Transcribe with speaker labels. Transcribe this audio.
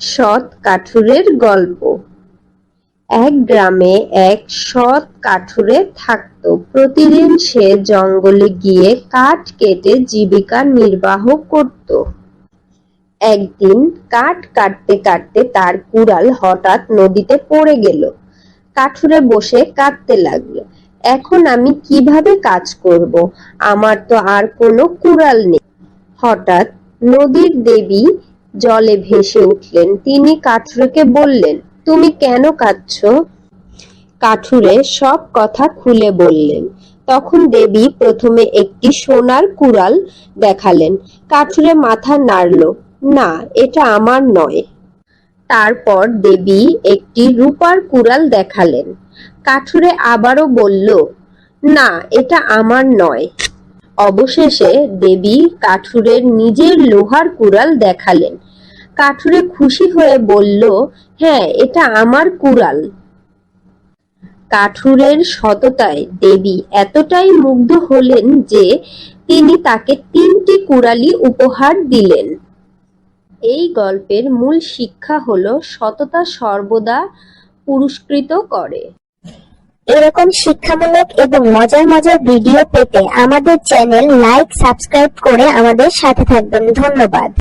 Speaker 1: সৎ কাঠুরের গল্প। এক গ্রামে এক সৎ কাঠুরে থাকত। প্রতিদিন সে জঙ্গলে গিয়ে কাঠ কেটে জীবিকা নির্বাহ করত। একদিন কাঠ কাটতে কাটতে তার কুড়াল হঠাৎ নদীতে পড়ে গেল। কাঠুরে বসে কাঁদতে লাগল। এখন আমি কীভাবে কাজ করব? আমার তো আর কোনো কুড়াল নেই। হঠাৎ নদীর দেবী জলে ভেসে উঠলেন। তিনি কাঠুরেকে বললেন, তুমি কেন কাঁদছো? কাঠুরে সব কথা খুলে বললেন। তখন দেবী প্রথমে একটি সোনার কুড়াল দেখালেন। কাঠুরে মাথা নাড়ল, না, এটা আমার নয়। তারপর দেবী একটি রূপার কুড়াল দেখালেন। কাঠুরে আবারও বলল, না, এটা আমার নয়। অবশেষে দেবী কাঠুরের নিজের লোহার কুড়াল দেখালেন। কাঠুরে খুশি হয়ে বলল হ্যাঁ এটা আমার কুড়াল। কাঠুরের সততায় দেবী এতটাই মুগ্ধ হলেন যে তিনি তাকে তিনটি কুড়ালি উপহার দিলেন। এই গল্পের মূল শিক্ষা হলো সততা সর্বদা পুরস্কৃত করে।
Speaker 2: এরকম শিক্ষামূলক এবং মজার মজার ভিডিও পেতে আমাদের চ্যানেল লাইক, সাবস্ক্রাইব করে আমাদের সাথে থাকবেন। ধন্যবাদ।